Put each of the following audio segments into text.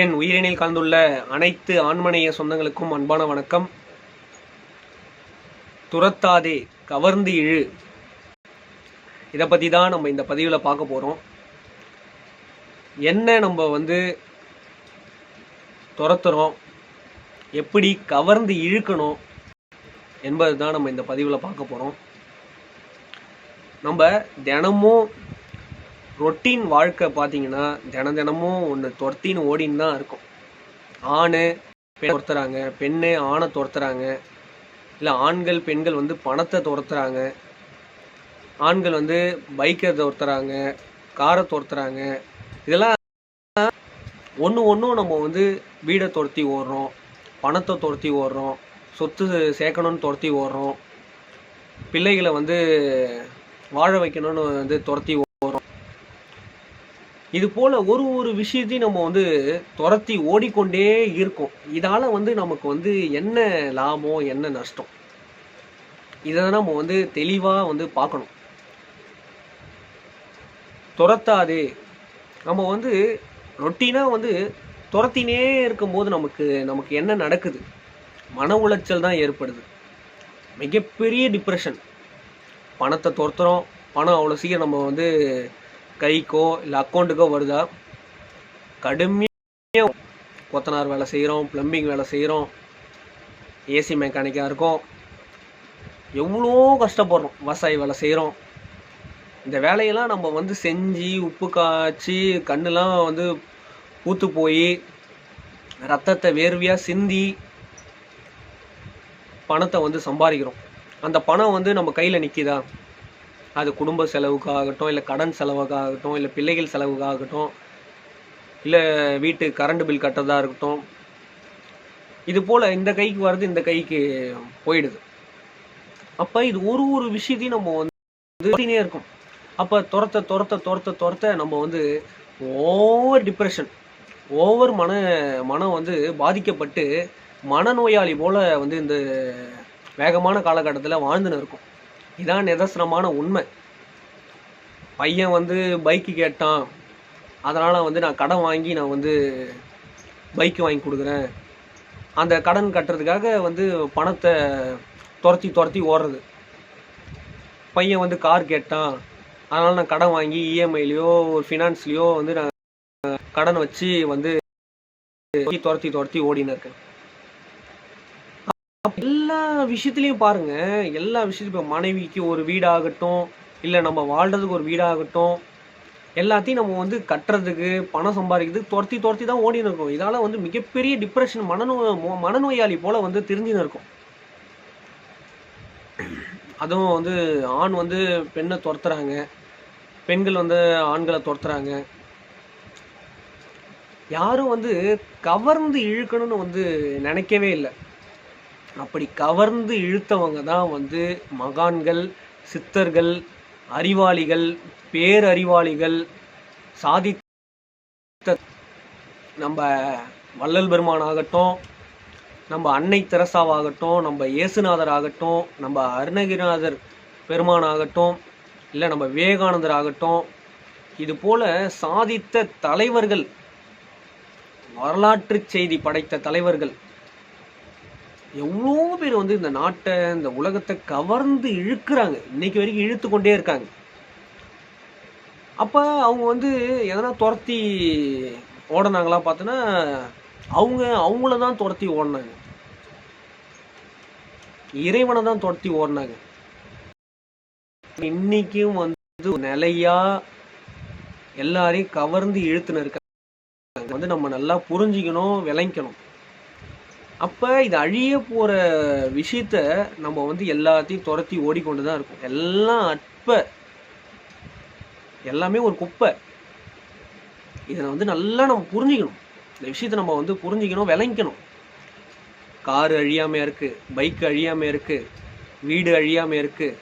என் உயிரினில் கலந்துள்ள அனைத்து ஆண்மனைய சொந்தங்களுக்கும் அன்பான வணக்கம். துரத்தாதே கவர்ந்து இழு. இதை பற்றி தான் நம்ம இந்த பதிவில் பார்க்க போகிறோம் என்ன நம்ம வந்து துரத்துறோம்? எப்படி கவர்ந்து இழுக்கணும்? என்பது தான் நம்ம இந்த பதிவில் பார்க்க போகிறோம் நம்ம தினமும் ரொட்டீன் வாழ்க்கை பார்த்தீங்கன்னா தினம் தினமும் ஒன்று துரத்தின்னு ஓடின்னு தான் இருக்கும். ஆண் பெண் துரத்துறாங்க பெண்ணு ஆணை துரத்துறாங்க இல்லை ஆண்கள் பெண்கள் வந்து பணத்தை துரத்துறாங்க ஆண்கள் வந்து பைக்கை துரத்துறாங்க காரை துரத்துறாங்க இதெல்லாம் ஒன்று ஒன்றும் நம்ம வந்து வீடை துரத்தி ஓடுறோம் பணத்தை துரத்தி ஓடுறோம் சொத்து சேர்க்கணும்னு துரத்தி ஓடுறோம் பிள்ளைகளை வந்து வாழ வைக்கணும்னு வந்து துரத்தி ஓடுறோம் இது போல் ஒரு ஒரு விஷயத்தையும் நம்ம வந்து துரத்தி ஓடிக்கொண்டே இருக்கோம். இதால் வந்து நமக்கு வந்து என்ன லாபம் என்ன நஷ்டம்? இதை நம்ம வந்து தெளிவாக வந்து பார்க்கணும். துரத்தாதே. நம்ம வந்து ரொட்டீனாக வந்து துரத்தினே இருக்கும்போது நமக்கு நமக்கு என்ன நடக்குது? மன உளைச்சல் தான் ஏற்படுது. மிகப்பெரிய டிப்ரெஷன் பணத்தை துரத்துறோம். பணம் அவ்வளோ சீக்கிரம் நம்ம வந்து கைக்கோ இல்லை அக்கௌண்ட்டுக்கோ வருதா? கடுமையாக கொத்தனார் வேலை செய்கிறோம் ப்ளம்பிங் வேலை செய்கிறோம் ஏசி மெக்கானிக்காக இருக்கும். எவ்வளோ கஷ்டப்படுறோம் விவசாய வேலை செய்கிறோம் இந்த வேலையெல்லாம் நம்ம வந்து செஞ்சு உப்பு காய்ச்சி கண்ணெலாம் வந்து பூத்து போய் ரத்தத்தை வேர்வையாக சிந்தி பணத்தை வந்து சம்பாதிக்கிறோம். அந்த பணம் வந்து நம்ம கையில் நிற்கிதா அது குடும்ப செலவுக்காகட்டும் இல்லை கடன் செலவுக்காகட்டும் இல்லை பிள்ளைகள் செலவுக்காகட்டும் இல்லை வீட்டு கரண்ட் பில் கட்டுறதா இருக்கட்டும் இது போல் இந்த கைக்கு வர்றது இந்த கைக்கு போயிடுது. அப்போ இது ஒரு ஒரு விஷயத்தையும் நம்ம வந்து இருக்கும். அப்போ துரத்த துரத்த துரத்த துரத்த நம்ம வந்து ஓவர் டிப்ரெஷன் ஓவர் மன மனம் வந்து பாதிக்கப்பட்டு மனநோயாளி போல் வந்து இந்த வேகமான காலகட்டத்தில் வாழ்ந்துன்னு இருக்கும். இதான் நிதர்சனமான உண்மை. பையன் வந்து பைக்கு கேட்டான். அதனால் வந்து நான் கடன் வாங்கி நான் வந்து பைக்கு வாங்கி கொடுக்குறேன். அந்த கடன் கட்டுறதுக்காக வந்து பணத்தை துரத்தி துரத்தி ஓடுறது. பையன் வந்து கார் கேட்டான். அதனால் நான் கடன் வாங்கி இஎம்ஐலையோ ஒரு ஃபினான்ஸ்லேயோ வந்து நான் கடன் வச்சு வந்து துரத்தி துரத்தி ஓடின்னு இருக்கேன். எல்லா விஷயத்துலையும் பாருங்க எல்லா விஷயத்தையும் இப்போ மனைவிக்கு ஒரு வீடாகட்டும் இல்லை நம்ம வாழ்றதுக்கு ஒரு வீடாகட்டும் எல்லாத்தையும் நம்ம வந்து கட்டுறதுக்கு பணம் சம்பாதிக்கிறதுக்கு துரத்தி துரத்தி தான் ஓடின்னு இருக்கோம். இதால் வந்து மிகப்பெரிய டிப்ரெஷன் மனநோ மனநோயாளி போல் வந்து தெரிஞ்சுன்னு இருக்கும். அதுவும் வந்து ஆண் வந்து பெண்ணை துரத்துறாங்க. பெண்கள் வந்து ஆண்களை துரத்துறாங்க. யாரும் வந்து கவர்ந்து இழுக்கணும்னு வந்து நினைக்கவே இல்லை. அப்படி கவர்ந்து இழுத்தவங்க தான் வந்து மகான்கள் சித்தர்கள் அறிவாளிகள் பேரறிவாளிகள் சாதித்த நம்ம வள்ளல் பெருமான் ஆகட்டும் நம்ம அன்னை தெரசாவாகட்டும் நம்ம இயேசுநாதர் ஆகட்டும் நம்ம அருணகிரிநாதர் பெருமான் ஆகட்டும் இல்லை நம்ம விவேகானந்தர் ஆகட்டும் இது போல சாதித்த தலைவர்கள் வரலாற்று செய்தி படைத்த தலைவர்கள் எவ்வளோ பேர் வந்து இந்த நாட்டை இந்த உலகத்தை கவர்ந்து இழுக்கிறாங்க. இன்னைக்கு வரைக்கும் இழுத்து கொண்டே இருக்காங்க. அப்போ அவங்க வந்து எதனா துரத்தி ஓடினாங்களா பார்த்தோன்னா அவங்க அவங்கள தான் துரத்தி ஓடினாங்க. இறைவனை தான் துரத்தி ஓடினாங்க. இன்னைக்கும் வந்து நிலையா எல்லாரையும் கவர்ந்து இழுத்துன்னு இருக்காங்க. வந்து நம்ம நல்லா புரிஞ்சிக்கணும் விளங்கிக்கணும் அப்போ இது அழிய போகிற விஷயத்த நம்ம வந்து எல்லாத்தையும் துரத்தி ஓடிக்கொண்டு தான் இருக்கும். எல்லாம் அற்ப. எல்லாமே ஒரு குப்பை. இதை வந்து நல்லா நம்ம புரிஞ்சிக்கணும். இந்த விஷயத்தை நம்ம வந்து புரிஞ்சிக்கணும் விளங்கிக்கணும். காரு அழியாமல் இருக்குது பைக் அழியாமல் இருக்குது வீடு அழியாமல் இருக்குது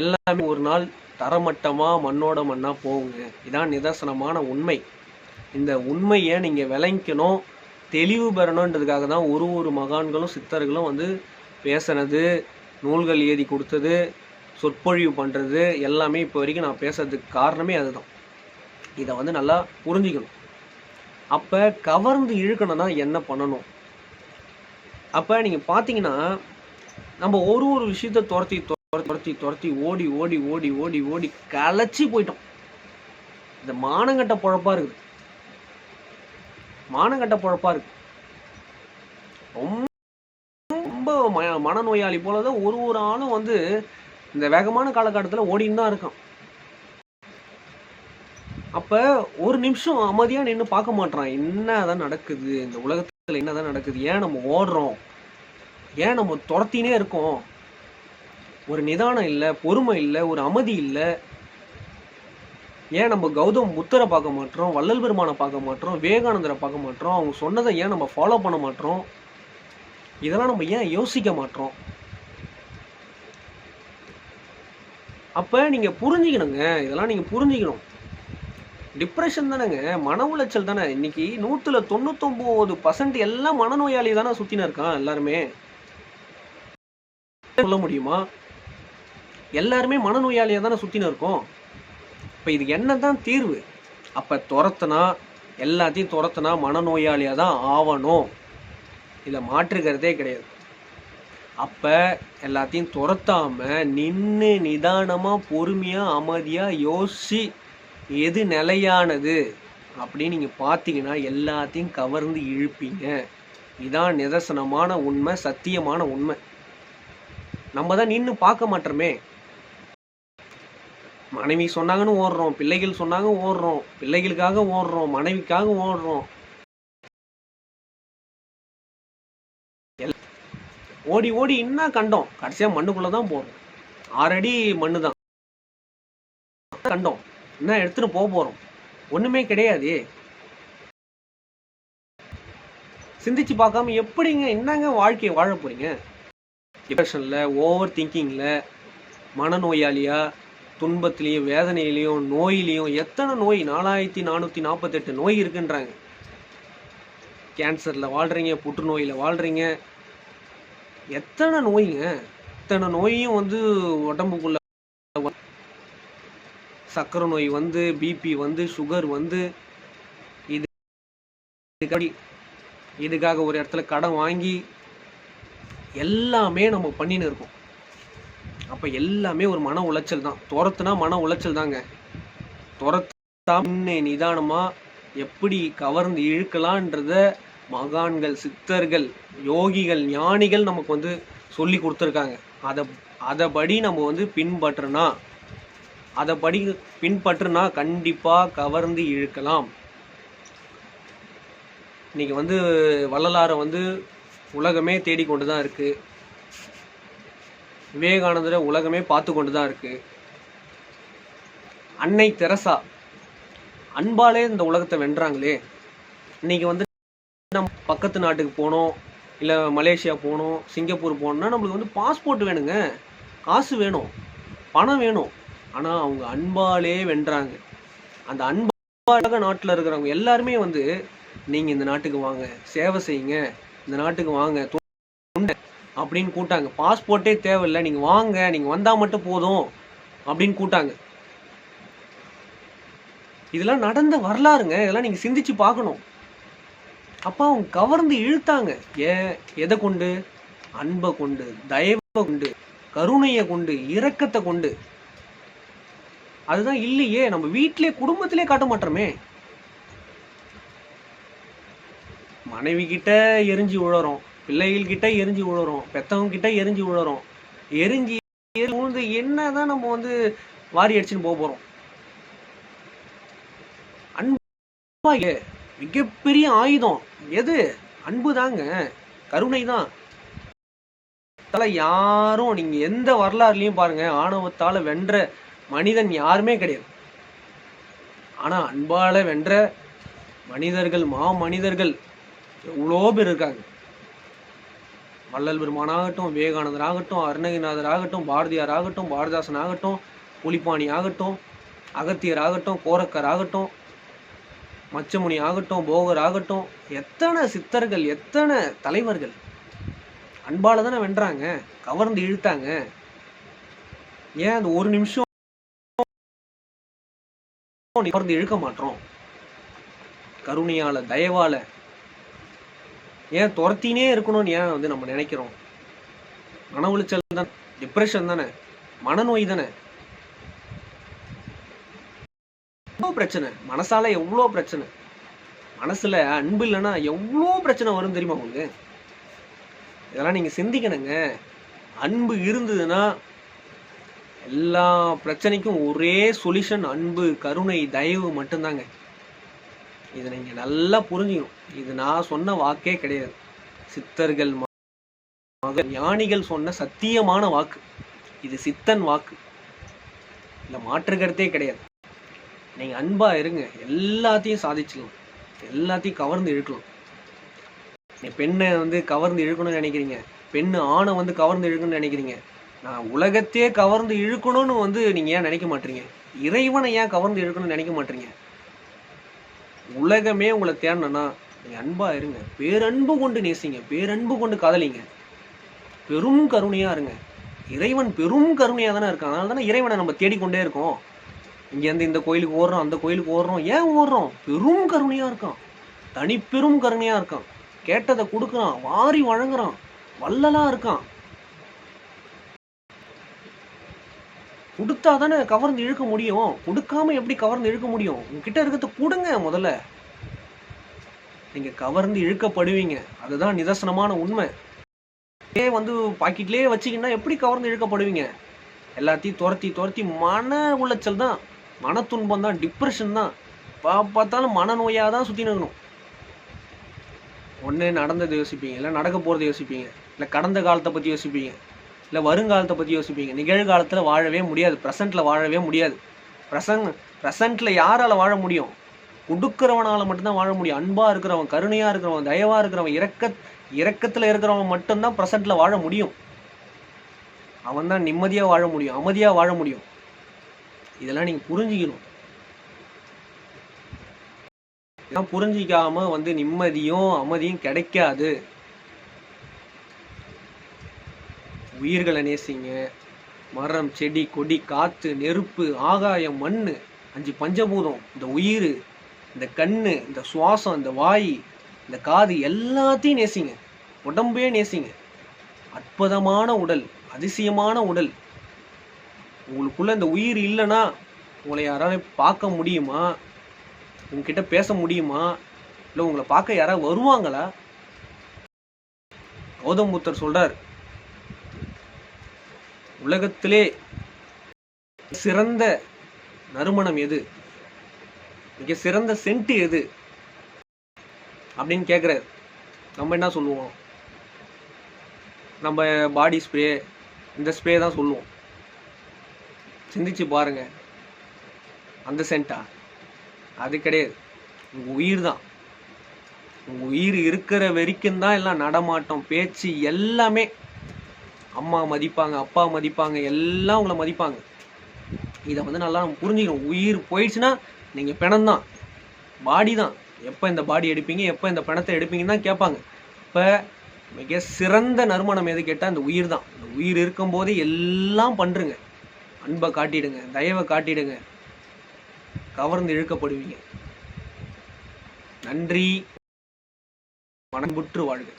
எல்லாமே ஒரு நாள் தரமட்டமாக மண்ணோட மண்ணாக போகுங்க. இதான் நிதர்சனமான உண்மை. இந்த உண்மையை நீங்கள் விளங்கிக்கணும். தெளிவு பெறணுன்றதுக்காக தான் ஒரு ஒரு மகான்களும் சித்தர்களும் வந்து பேசுனது நூல்கள் ஏறி கொடுத்தது சொற்பொழிவு பண்ணுறது எல்லாமே இப்போ வரைக்கும் நான் பேசுறதுக்கு காரணமே அதுதான். இதை வந்து நல்லா புரிஞ்சிக்கணும். அப்போ கவர்ந்து இழுக்கணும்னா என்ன பண்ணணும்? அப்போ நீங்கள் பார்த்தீங்கன்னா நம்ம ஒரு ஒரு விஷயத்த துரத்தி துரத்தி துரத்தி துரத்தி ஓடி ஓடி ஓடி ஓடி ஓடி களைச்சி போயிட்டோம். இந்த மானங்கட்ட பொழப்பாக இருக்குது. மானங்கட்ட பொழப்பா இருக்கு. ரொம்ப ரொம்ப ம- மனநோயாளி போலதான் ஒரு ஒரு ஆளும் வந்து இந்த வேகமான காலகட்டத்தில் ஓடின்னு தான் இருக்கான். அப்ப ஒரு நிமிஷம் அமைதியா நின்று பார்க்க மாட்றான். என்னதான் நடக்குது? இந்த உலகத்துல என்னதான் நடக்குது? ஏன் நம்ம ஓடுறோம்? ஏன் நம்ம துரத்தினே இருக்கோம்? ஒரு நிதானம் இல்லை பொறுமை இல்லை ஒரு அமைதி இல்லை ஏன் நம்ம கௌதம் புத்தரை பார்க்க மாட்டோம் வள்ளல் பெருமானை பார்க்க மாட்டோம் விவேகானந்தரை பார்க்க மாட்டோம் அவங்க சொன்னதை ஏன் நம்ம ஃபாலோ பண்ண மாட்டோம்? இதெல்லாம் நம்ம ஏன் யோசிக்க மாட்டோம்? அப்போ நீங்கள் புரிஞ்சுக்கணுங்க இதெல்லாம் நீங்கள் புரிஞ்சுக்கணும். டிப்ரெஷன் தானேங்க மன உளைச்சல் தானே. இன்னைக்கு நூற்றுல தொண்ணூத்தொம்போது பர்சன்ட் எல்லாம் மனநோயாளி தானே சுற்றின இருக்கான் எல்லாருமே. சொல்ல முடியுமா? எல்லாருமே மனநோயாளியாக தானே சுற்றின இருக்கோம். இப்ப இதுக்கு என்னதான் தீர்வு? அப்போ துரத்துனா எல்லாத்தையும் துரத்துனா மனநோயாளியாக தான் ஆவணும். இதை மாற்றுக்கிறதே கிடையாது. அப்போ எல்லாத்தையும் துரத்தாமல் நின்று நிதானமாக பொறுமையாக அமைதியாக யோசி எது நிலையானது அப்படின்னு நீங்கள் பார்த்தீங்கன்னா எல்லாத்தையும் கவர்ந்து இழுப்பீங்க. இதான் நிதர்சனமான உண்மை சத்தியமான உண்மை. நம்ம தான் நின்று பார்க்க மாட்டோமே. மனைவி சொன்னாங்கன்னு ஓடுறோம் பிள்ளைகள் சொன்னாங்க ஓடுறோம் பிள்ளைகளுக்காக ஓடுறோம் மனைவிக்காக ஓடுறோம். ஓடி ஓடி என்ன கண்டோம்? கடைசியா மண்ணுக்குள்ளதான் போறோம். ஆறடி மண்ணு தான். கண்டோம். என்ன எடுத்துட்டு போக போறோம். ஒண்ணுமே கிடையாது. சிந்திச்சு பார்க்காம எப்படிங்க என்னங்க வாழ்க்கையை வாழ போறீங்க? டிப்ரெஷன்ல ஓவர் திங்கிங்ல மனநோயாளியா? துன்பத்திலையும் வேதனையிலையும் நோயிலையும் எத்தனை நோய்? நாலாயிரத்தி நானூற்றி நாற்பத்தெட்டு நோய் இருக்குன்றாங்க. கேன்சரில் வாழ்கிறீங்க புற்றுநோயில் வாழ்கிறீங்க எத்தனை நோய்ங்க? இத்தனை நோயும் வந்து உடம்புக்குள்ள சர்க்கரை நோய் வந்து பிபி வந்து சுகர் வந்து இது இதுக்காக ஒரு இடத்துல கடன் வாங்கி எல்லாமே நம்ம பண்ணின்னு இருக்கோம். அப்போ எல்லாமே ஒரு மன உளைச்சல் தான். துரத்துனா மன உளைச்சல் தாங்க. துரத்தா முன்னே நிதானமாக எப்படி கவர்ந்து இழுக்கலான்றத மகான்கள் சித்தர்கள் யோகிகள் ஞானிகள் நமக்கு வந்து சொல்லி கொடுத்துருக்காங்க. அதை அதைபடி நம்ம வந்து பின்பற்றுனா அதைப்படி பின்பற்றுனா கண்டிப்பாக கவர்ந்து இழுக்கலாம். இன்றைக்கி வந்து வள்ளலாரை வந்து உலகமே தேடிக்கொண்டு தான் இருக்குது விவேகானந்தரை உலகமே பார்த்து கொண்டு தான் இருக்கு. அன்னை தெரசா அன்பாலே இந்த உலகத்தை வென்றாங்களே. இன்றைக்கி வந்து நம்ம பக்கத்து நாட்டுக்கு போனோம் இல்லை மலேசியா போகணும் சிங்கப்பூர் போகணும்னா நம்மளுக்கு வந்து பாஸ்போர்ட் வேணுங்க. காசு வேணும் பணம் வேணும். ஆனால் அவங்க அன்பாலே வென்றாங்க. அந்த அன்பாக நாட்டில் இருக்கிறவங்க எல்லாருமே வந்து நீங்கள் இந்த நாட்டுக்கு வாங்க சேவை செய்யுங்க. இந்த நாட்டுக்கு வாங்க அப்படின்னு கூட்டாங்க பாஸ்போர்ட்டே தேவையில்லை. நீங்கள் வாங்க. நீங்கள் வந்தால் மட்டும் போதும் அப்படின்னு கூட்டாங்க இதெல்லாம் நடந்த வரலாறுங்க. இதெல்லாம் நீங்கள் சிந்திச்சு பார்க்கணும். அப்போ அவங்க கவர்ந்து இழுத்தாங்க. ஏ எதை கொண்டு? அன்பை கொண்டு தயவை கொண்டு கருணையை கொண்டு இரக்கத்தை கொண்டு. அதுதான் இல்லையே. நம்ம வீட்டிலே குடும்பத்திலே காட்ட மாட்டோமே. மனைவி கிட்ட எரிஞ்சு உழறோம். பிள்ளைகள் கிட்ட எரிஞ்சு விழறோம் பெத்தவங்க கிட்ட எரிஞ்சு விழறோம் எரிஞ்சு எரி- என்ன என்னதான் நம்ம வந்து வாரி அடிச்சுன்னு போக போறோம். அன்பா மிகப்பெரிய ஆயுதம். எது? அன்பு தாங்க கருணை தான். யாரும் நீங்க எந்த வரலாறுலயும் பாருங்க ஆணவத்தால வென்ற மனிதன் யாருமே கிடையாது. ஆனா அன்பால வென்ற மனிதர்கள் மா மனிதர்கள் எவ்வளோ பேர் இருக்காங்க. வள்ளல் பெருமானாகட்டும் விவேகானந்தர் ஆகட்டும் அருணகிரிநாதர் ஆகட்டும் பாரதியார் ஆகட்டும் பாரதிதாசன் ஆகட்டும் புலிப்பாணி ஆகட்டும் அகத்தியர் ஆகட்டும் கோரக்கர் ஆகட்டும் மச்சமுனி ஆகட்டும் போகர் ஆகட்டும் எத்தனை சித்தர்கள் எத்தனை தலைவர்கள். அன்பால் தானே வென்றாங்க கவர்ந்து இழுத்தாங்க. ஏன் அந்த ஒரு நிமிஷம் கவர்ந்து இழுக்க மாட்டோம்? கருணையால தயவால ஏன் துரத்தினே இருக்கணும்னு ஏன் வந்து நம்ம நினைக்கிறோம்? மன உளைச்சல் தான் டிப்ரெஷன் தானே மனநோய் தானே எவ்வளோ பிரச்சனை? மனசால எவ்வளோ பிரச்சனை? மனசுல அன்பு இல்லைன்னா எவ்வளோ பிரச்சனை வரும் தெரியுமா உங்களுக்கு? இதெல்லாம் நீங்க சிந்திக்கணுங்க. அன்பு இருந்ததுன்னா எல்லா பிரச்சனைக்கும் ஒரே சொல்யூஷன் அன்பு கருணை தயவு மட்டும்தாங்க. இதை நீங்க நல்லா புரிஞ்சுக்கணும். இது நான் சொன்ன வாக்கே கிடையாது. சித்தர்கள் ஞானிகள் சொன்ன சத்தியமான வாக்கு. இது சித்தன் வாக்கு. இல்லை மாற்று கருத்தே கிடையாது. நீங்க அன்பா இருங்க. எல்லாத்தையும் சாதிச்சிடலாம் எல்லாத்தையும் கவர்ந்து இழுக்கலாம் நீ பெண்ணை வந்து கவர்ந்து இழுக்கணும்னு நினைக்கிறீங்க. பெண்ணு ஆணை வந்து கவர்ந்து இழுக்கணும்னு நினைக்கிறீங்க. நான் உலகத்தையே கவர்ந்து இழுக்கணும்னு வந்து நீங்க ஏன் நினைக்க மாட்டீங்க? இறைவனை ஏன் கவர்ந்து இழுக்கணும்னு நினைக்க மாட்டீங்க? உலகமே உங்களை தேடணும்னா நீங்கள் அன்பாக இருங்க. பேரன்பு கொண்டு நேசிங்க. பேரன்பு கொண்டு காதலிங்க. பெரும் கருணையாக இருங்க. இறைவன் பெரும் கருணையாக தானே இருக்கான். அதனால தானே இறைவனை நம்ம தேடிக்கொண்டே இருக்கோம். இங்கேருந்து இந்த கோயிலுக்கு ஓடுறோம் அந்த கோயிலுக்கு ஓடுறோம். ஏன் ஓடுறோம்? பெரும் கருணையாக இருக்கான். தனி பெரும் இருக்கான். கேட்டதை கொடுக்குறான். வாரி வழங்குறான். வல்லலாக இருக்கான். கொடுத்தா தானே கவர்ந்து இழுக்க முடியும்? கொடுக்காம எப்படி கவர்ந்து இழுக்க முடியும்? உங்ககிட்ட இருக்கிறத கொடுங்க முதல்ல. நீங்க கவர்ந்து இழுக்கப்படுவீங்க. அதுதான் நிதர்சனமான உண்மை. ஏ வந்து பாக்கெட்லேயே வச்சிங்கன்னா எப்படி கவர்ந்து இழுக்கப்படுவீங்க? எல்லாத்தையும் துரத்தி துரத்தி மன உளைச்சல் தான். மன துன்பம் தான் டிப்ரெஷன் தான். பா பார்த்தாலும் மனநோயாக தான் சுற்றி நிற்கணும் ஒன்று நடந்ததை யோசிப்பீங்க இல்லை நடக்க போகிறத யோசிப்பீங்க இல்லை கடந்த காலத்தை பற்றி யோசிப்பீங்க. இல்லை வருங்காலத்தை பற்றி யோசிப்பீங்க. நிகழ்காலத்தில் வாழவே முடியாது. ப்ரெசண்ட்டில் வாழவே முடியாது. ப்ரெசன்ட் ப்ரெசண்ட்டில் யாரால் வாழ முடியும்? கொடுக்குறவனால் மட்டும்தான் வாழ முடியும். அன்பாக இருக்கிறவன் கருணையாக இருக்கிறவன் தயவாக இருக்கிறவன் இறக்க இறக்கத்தில் இருக்கிறவன் மட்டும்தான் ப்ரெசண்ட்டில் வாழ முடியும். அவன் தான் நிம்மதியாக வாழ முடியும் அமைதியாக வாழ முடியும். இதெல்லாம் நீங்கள் புரிஞ்சுக்கணும். இதெல்லாம் புரிஞ்சிக்காமல் வந்து நிம்மதியும் அமைதியும் கிடைக்காது. உயிர்களை நேசிங்க. மரம் செடி கொடி காற்று நெருப்பு ஆகாயம் மண் அஞ்சு பஞ்சபூதம் இந்த உயிர் இந்த கண் இந்த சுவாசம் இந்த வாய் இந்த காது எல்லாத்தையும் நேசிங்க. உடம்பே நேசிங்க. அற்புதமான உடல் அதிசயமான உடல். உங்களுக்குள்ள இந்த உயிர் இல்லைன்னா உங்களை யாராவது பார்க்க முடியுமா? உங்ககிட்ட பேச முடியுமா? இல்லை உங்களை பார்க்க யாராவது வருவாங்களா? கௌதம் புத்தர் சொல்றார் உலகத்திலே சிறந்த நறுமணம் எது? மிக சிறந்த சென்ட் எது? அப்படின்னு கேட்குற நம்ம என்ன சொல்லுவோம்? நம்ம பாடி ஸ்ப்ரே இந்த ஸ்ப்ரே தான் சொல்லுவோம். சிந்திச்சு பாருங்க. அந்த சென்ட்டா அது கிடையாது. உங்கள் உயிர் தான். உங்கள் உயிர் இருக்கிற வரைக்கும் தான் எல்லாம் நடமாட்டம் பேச்சு எல்லாமே அம்மா மதிப்பாங்க அப்பா மதிப்பாங்க எல்லாம் உங்களை மதிப்பாங்க. இதை வந்து நல்லா நம்ம புரிஞ்சுக்கணும். உயிர் போயிடுச்சுன்னா நீங்கள் பிணம் தான். பாடி தான். எப்போ இந்த பாடி எடுப்பீங்க எப்போ இந்த பிணத்தை எடுப்பீங்கன்னு தான் கேட்பாங்க. இப்போ மிக சிறந்த நறுமணம் எது கேட்டால் இந்த உயிர் தான். அந்த உயிர் இருக்கும்போது எல்லாம் பண்ணுறங்க அன்பை காட்டிடுங்க தயவை காட்டிடுங்க. கவர்ந்து இழுக்கப்படுவீங்க. நன்றி. மனம்புற்று வாழ்க.